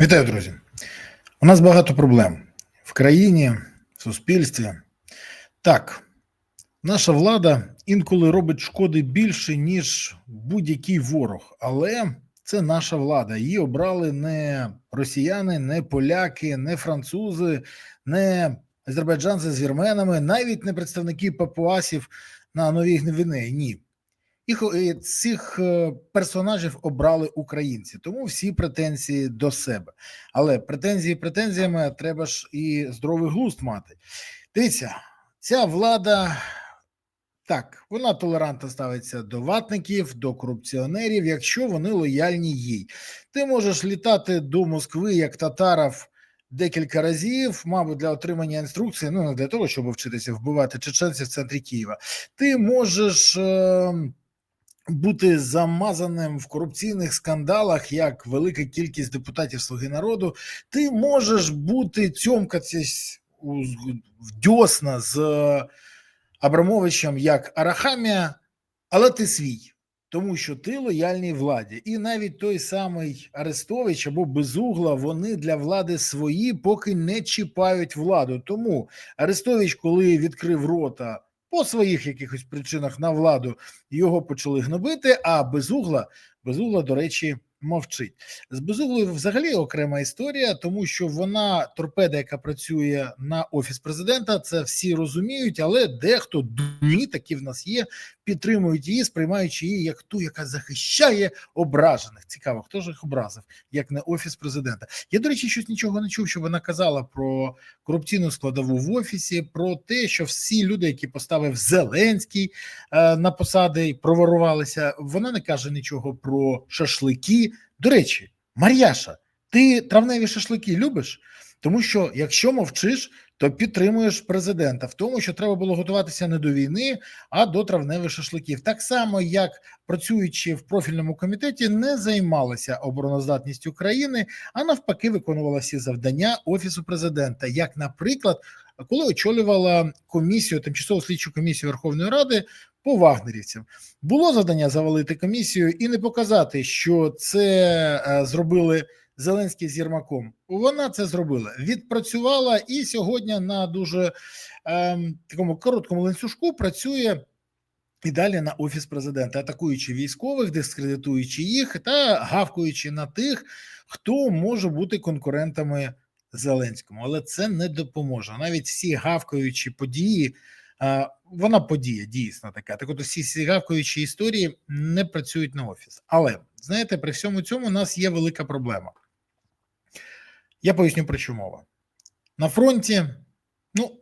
Вітаю, друзі. У нас багато проблем в країні, в суспільстві. Так, наша влада інколи робить шкоди більше, ніж будь-який ворог, але це наша влада. Її обрали не росіяни, не поляки, не французи, не азербайджанці з вірменами, навіть не представники папуасів на новій Гвінеї. Ні. Їх е, цих е, персонажів обрали українці, тому всі претензії до себе. Але претензії претензіями треба ж і здоровий глузд мати. Дивіться, ця влада так, вона толерантно ставиться до ватників, до корупціонерів, якщо вони лояльні їй. Ти можеш літати до Москви як татаров декілька разів, мабуть, для отримання інструкції, ну не для того, щоб вчитися вбивати чеченців в центрі Києва. Ти можеш. Е- бути замазаним в корупційних скандалах, як велика кількість депутатів Слуги народу, ти можеш бути цьомкатись в дьосна з Абрамовичем як Арахамія, але ти свій, тому що ти лояльній владі, і навіть той самий Арестович або Безугла вони для влади свої, поки не чіпають владу. Тому Арестович, коли відкрив рота по своїх якихось причинах на владу його почали гнобити. А безугла, безугла, до речі, мовчить з безуглою. Взагалі окрема історія, тому що вона торпеда, яка працює на офіс президента. Це всі розуміють, але дехто дурні такі в нас є, підтримують її, сприймаючи її як ту, яка захищає ображених. Цікаво, хто ж їх образив, як не офіс президента. Я до речі, щось нічого не чув, що вона казала про корупційну складову в офісі, про те, що всі люди, які поставив Зеленський е, на посади, проворувалися. Вона не каже нічого про шашлики. До речі, Мар'яша, ти травневі шашлики любиш? Тому що якщо мовчиш, то підтримуєш президента в тому, що треба було готуватися не до війни, а до травневих шашликів. Так само, як працюючи в профільному комітеті, не займалася обороноздатністю країни, а навпаки, виконувала всі завдання офісу президента, як, наприклад, коли очолювала комісію, тимчасову слідчу комісію Верховної Ради по вагнерівцям, було завдання завалити комісію і не показати, що це е, зробили. Зеленський з Єрмаком. Вона це зробила, відпрацювала і сьогодні на дуже ем, такому короткому ланцюжку працює і далі на офіс президента, атакуючи військових, дискредитуючи їх та гавкуючи на тих, хто може бути конкурентами Зеленському, але це не допоможе. Навіть всі гавкаючі події. Е, вона подія дійсно така. Так, от усі всі гавкаючі історії не працюють на офіс. Але знаєте, при всьому цьому у нас є велика проблема. Я поясню про що мова. На фронті ну,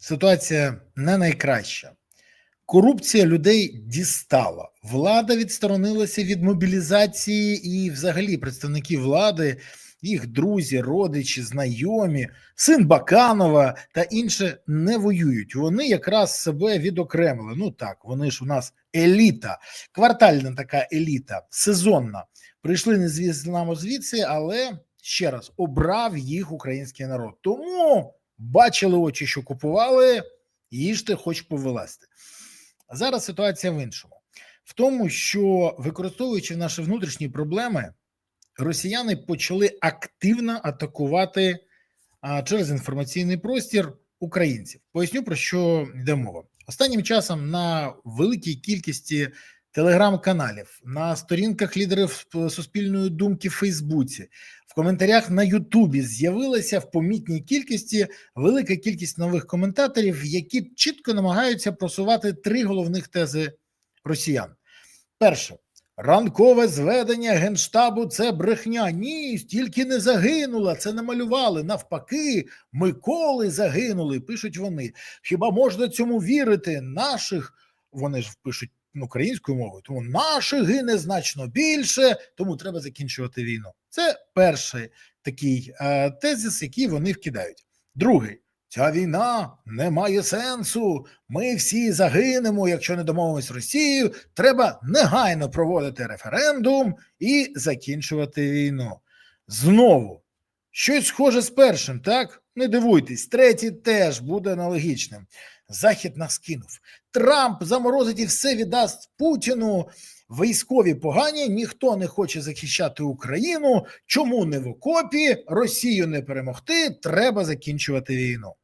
ситуація не найкраща. Корупція людей дістала. Влада відсторонилася від мобілізації, і, взагалі, представники влади, їх друзі, родичі, знайомі, син Баканова та інше не воюють. Вони якраз себе відокремили. Ну так, вони ж у нас еліта, квартальна така еліта, сезонна. Прийшли не звісно звідси, але ще раз обрав їх український народ. Тому бачили очі, що купували, їжте, хоч повилазьте. Зараз ситуація в іншому, в тому, що використовуючи наші внутрішні проблеми, росіяни почали активно атакувати через інформаційний простір українців. Поясню про що йде мова. Останнім часом на великій кількості телеграм-каналів, на сторінках лідерів суспільної думки в Фейсбуці, в коментарях на Ютубі з'явилася в помітній кількості велика кількість нових коментаторів, які чітко намагаються просувати три головних тези росіян. Перше. Ранкове зведення генштабу це брехня. Ні, стільки не загинула, це намалювали. Навпаки, Миколи загинули. Пишуть вони. Хіба можна цьому вірити? Наших вони ж пишуть українською мовою, тому наших гине значно більше, тому треба закінчувати війну. Це перший такий е, тезис, який вони вкидають. Другий. Ця війна не має сенсу. Ми всі загинемо. Якщо не домовимося з Росією, треба негайно проводити референдум і закінчувати війну. Знову щось схоже з першим, так? Не дивуйтесь, третій теж буде аналогічним. Захід нас кинув. Трамп заморозить і все віддасть Путіну. військові погані, ніхто не хоче захищати Україну. Чому не в окопі? Росію не перемогти, треба закінчувати війну.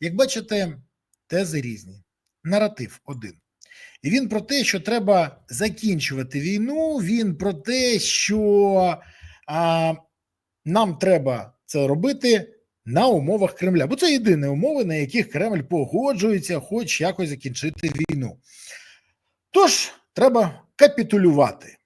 Як бачите, тези різні, наратив один. І він про те, що треба закінчувати війну. Він про те, що а, нам треба це робити на умовах Кремля, бо це єдині умови, на яких Кремль погоджується, хоч якось закінчити війну. Тож треба капітулювати.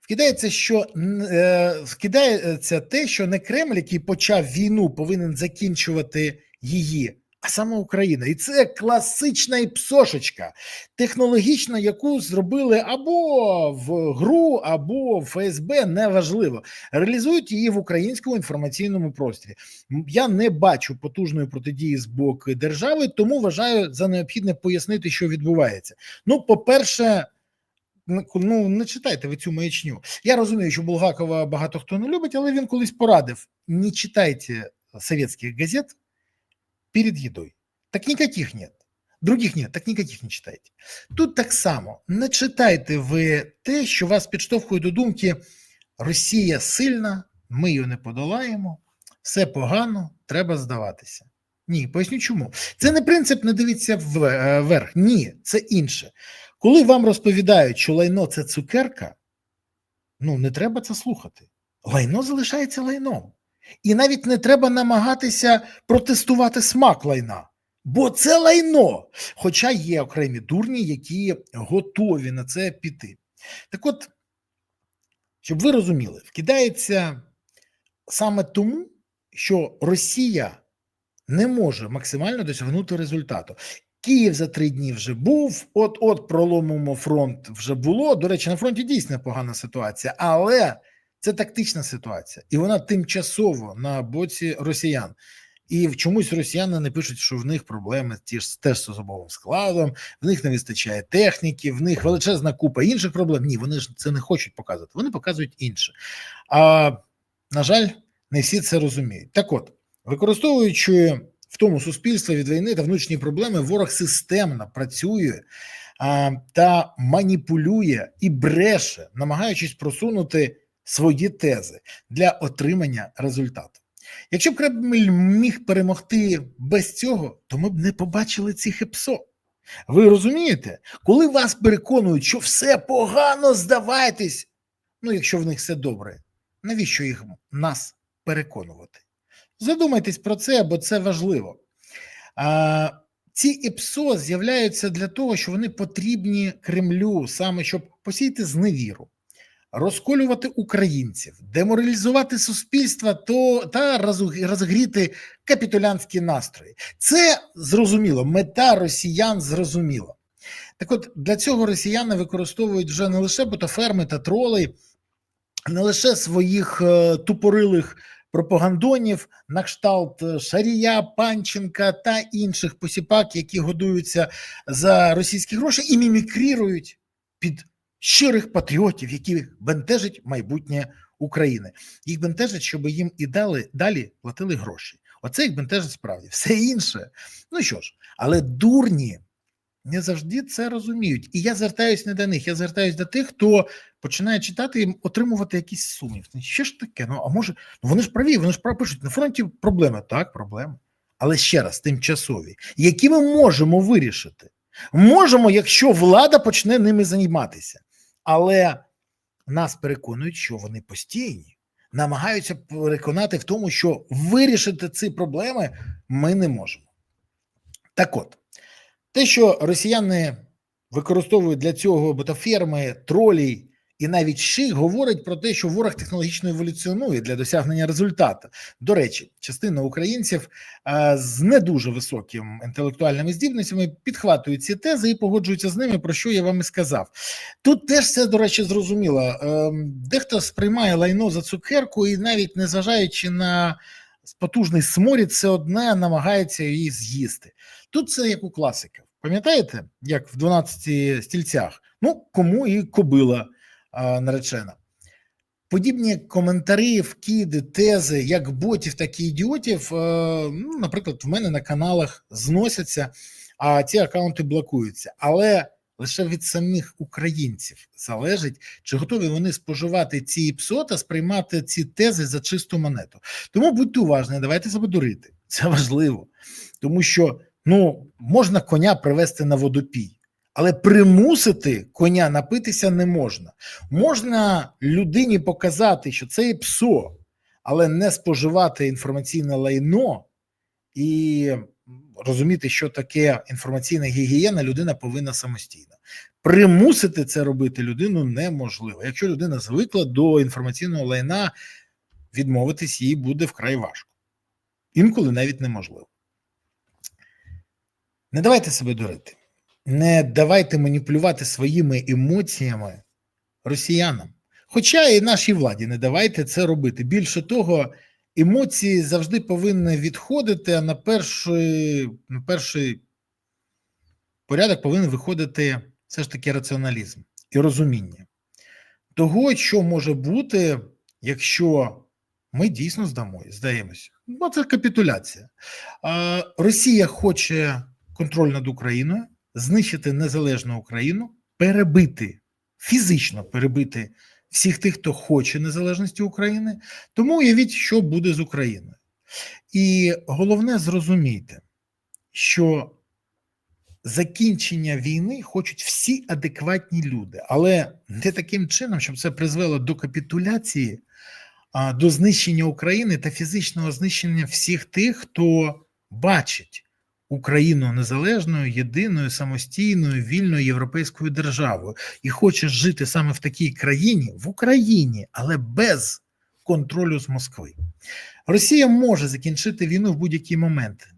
Вкидається, що е, вкидається те, що не Кремль, який почав війну, повинен закінчувати її, а саме Україна. І це класична іпсошечка, технологічна, яку зробили або в ГРУ, або в ФСБ, неважливо. Реалізують її в українському інформаційному просторі. Я не бачу потужної протидії з боку держави, тому вважаю за необхідне пояснити, що відбувається. Ну, по-перше, ну не читайте ви цю маячню. Я розумію, що Булгакова багато хто не любить, але він колись порадив: не читайте советских газет перед едой. Так никаких нет. Других нет, так никаких не читайте. Тут так само не читайте ви те, що вас підштовхує до думки: Росія сильна, ми її не подолаємо, все погано, треба здаватися. Ні, поясню чому. Це не принцип не дивіться вверх. Ні, це інше. Коли вам розповідають, що лайно це цукерка, ну не треба це слухати. Лайно залишається лайном. І навіть не треба намагатися протестувати смак лайна, бо це лайно. Хоча є окремі дурні, які готові на це піти. Так от, щоб ви розуміли, вкидається саме тому, що Росія не може максимально досягнути результату. Київ за три дні вже був. От от проломимо фронт вже було. До речі, на фронті дійсно погана ситуація, але це тактична ситуація, і вона тимчасово на боці росіян. І чомусь росіяни не пишуть, що в них проблеми ті ж теж з особовим складом, в них не вистачає техніки, в них величезна купа інших проблем. Ні, вони ж це не хочуть показувати. Вони показують інше. А на жаль, не всі це розуміють. Так, от використовуючи в тому суспільстві від війни та внутрішні проблеми, ворог системно працює а, та маніпулює і бреше, намагаючись просунути свої тези для отримання результату. Якщо б Кремль міг перемогти без цього, то ми б не побачили цих епсо. Ви розумієте, коли вас переконують, що все погано, здавайтесь, ну якщо в них все добре, навіщо їх нас переконувати? Задумайтесь про це, бо це важливо. А, Ці ІПСО з'являються для того, що вони потрібні Кремлю, саме щоб посіяти зневіру, розколювати українців, деморалізувати суспільство то, та розгріти капітулянські настрої. Це зрозуміло, мета росіян зрозуміла. Так от для цього росіяни використовують вже не лише ботоферми та троли, не лише своїх е, тупорилих пропагандонів на кшталт е, Шарія, Панченка та інших посіпак, які годуються за російські гроші і мімікрірують під щирих патріотів, які бентежать майбутнє України. Їх бентежать, щоб їм і дали далі платили гроші. Оце їх бентежить справді. Все інше. Ну що ж, але дурні не завжди це розуміють. І я звертаюся не до них, я звертаюся до тих, хто починає читати і отримувати якийсь сумнів. Що ж таке? Ну а може, ну вони ж праві, вони ж пишуть на фронті проблеми. Так, проблеми. Але ще раз, тимчасові, які ми можемо вирішити. Можемо, якщо влада почне ними займатися. Але нас переконують, що вони постійні, намагаються переконати в тому, що вирішити ці проблеми ми не можемо. Так от, те, що росіяни використовують для цього ботаферми, тролій і навіть щи, говорить про те, що ворог технологічно еволюціонує для досягнення результату. До речі, частина українців а, з не дуже високим інтелектуальними здібностями підхватують ці тези і погоджуються з ними, про що я вам і сказав. Тут теж все, до речі, зрозуміло. Ем, дехто сприймає лайно за цукерку і навіть незважаючи на потужний сморід, все одне намагається її з'їсти. Тут це як у класиків. Пам'ятаєте, як в 12 стільцях? Ну, кому і кобила наречена. Подібні коментарі, вкиди, тези, як ботів, так і ідіотів, ну, наприклад, в мене на каналах зносяться, а ці аккаунти блокуються. Але лише від самих українців залежить, чи готові вони споживати ці ІПСО та сприймати ці тези за чисту монету. Тому будьте уважні, давайте себе дурити. Це важливо, тому що ну можна коня привести на водопій. Але примусити коня напитися не можна. Можна людині показати, що це є псо, але не споживати інформаційне лайно і розуміти, що таке інформаційна гігієна, людина повинна самостійно. Примусити це робити людину неможливо. Якщо людина звикла до інформаційного лайна, відмовитись їй буде вкрай важко. Інколи навіть неможливо. Не давайте себе дурити не давайте маніпулювати своїми емоціями росіянам. Хоча і нашій владі не давайте це робити. Більше того, емоції завжди повинні відходити, а на перший, на перший порядок повинен виходити все ж таки раціоналізм і розуміння того, що може бути, якщо ми дійсно здамо, здаємося. Ну, це капітуляція. Росія хоче контроль над Україною знищити незалежну Україну, перебити фізично перебити всіх тих, хто хоче незалежності України. Тому уявіть, що буде з Україною. І головне зрозумійте, що закінчення війни хочуть всі адекватні люди, але не таким чином, щоб це призвело до капітуляції, до знищення України та фізичного знищення всіх тих, хто бачить Україну незалежною, єдиною, самостійною, вільною європейською державою і хоче жити саме в такій країні, в Україні, але без контролю з Москви. Росія може закінчити війну в будь-який момент,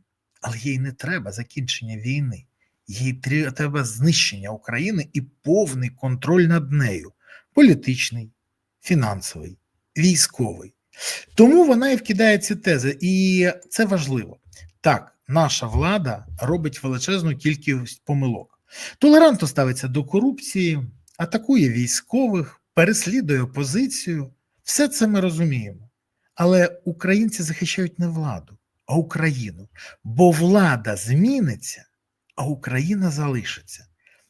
але їй не треба закінчення війни. Їй треба знищення України і повний контроль над нею політичний, фінансовий, військовий. Тому вона і вкидає ці тези, і це важливо. Так, наша влада робить величезну кількість помилок. Толерантно ставиться до корупції, атакує військових, переслідує опозицію. Все це ми розуміємо. Але українці захищають не владу, а Україну. Бо влада зміниться, а Україна залишиться.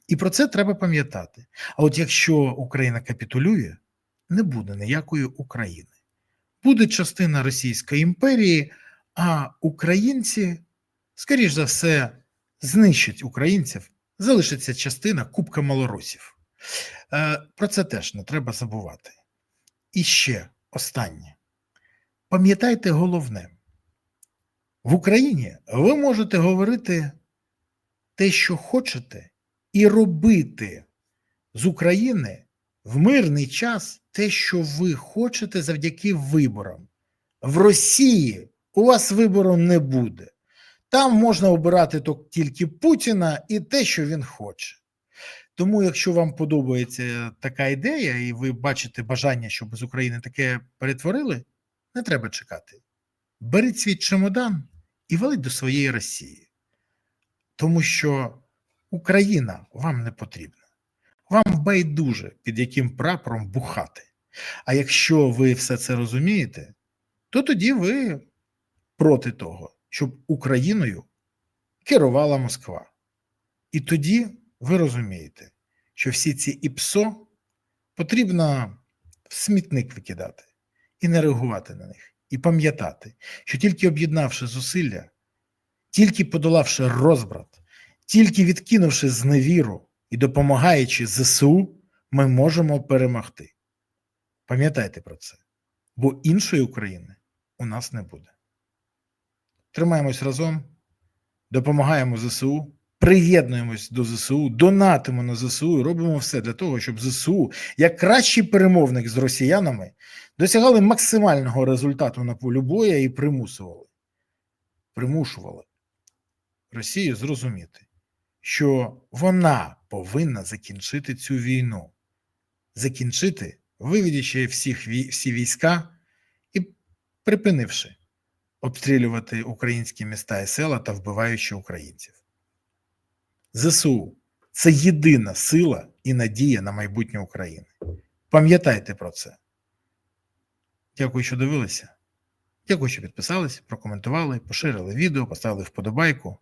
І про це треба пам'ятати. А от якщо Україна капітулює, не буде ніякої України. Буде частина Російської імперії, а українці скоріш за все, знищить українців, залишиться частина Кубка малоросів. Е, про це теж не треба забувати. І ще останнє. Пам'ятайте головне: в Україні ви можете говорити те, що хочете, і робити з України в мирний час те, що ви хочете завдяки виборам. В Росії у вас вибору не буде. Там можна обирати тільки Путіна і те, що він хоче. Тому, якщо вам подобається така ідея, і ви бачите бажання, щоб з України таке перетворили, не треба чекати. Беріть свій чемодан і валить до своєї Росії. Тому що Україна вам не потрібна. Вам байдуже, під яким прапором бухати. А якщо ви все це розумієте, то тоді ви проти того щоб Україною керувала Москва. І тоді ви розумієте, що всі ці ІПСО потрібно в смітник викидати і не реагувати на них, і пам'ятати, що тільки об'єднавши зусилля, тільки подолавши розбрат, тільки відкинувши зневіру і допомагаючи ЗСУ, ми можемо перемогти. Пам'ятайте про це, бо іншої України у нас не буде. Тримаємось разом, допомагаємо ЗСУ, приєднуємось до ЗСУ, донатимо на ЗСУ робимо все для того, щоб ЗСУ, як кращий перемовник з росіянами, досягали максимального результату на полю боя і примусували, примушували Росію зрозуміти, що вона повинна закінчити цю війну, закінчити, виведячи всіх всі війська і припинивши обстрілювати українські міста і села та вбиваючи українців. ЗСУ це єдина сила і надія на майбутнє України. Пам'ятайте про це. Дякую, що дивилися. Дякую, що підписались, прокоментували, поширили відео, поставили вподобайку.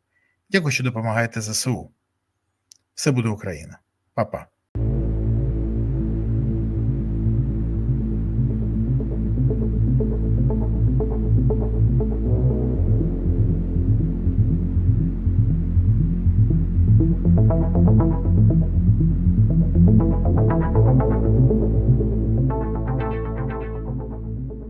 Дякую, що допомагаєте ЗСУ. Все буде Україна! Па-па.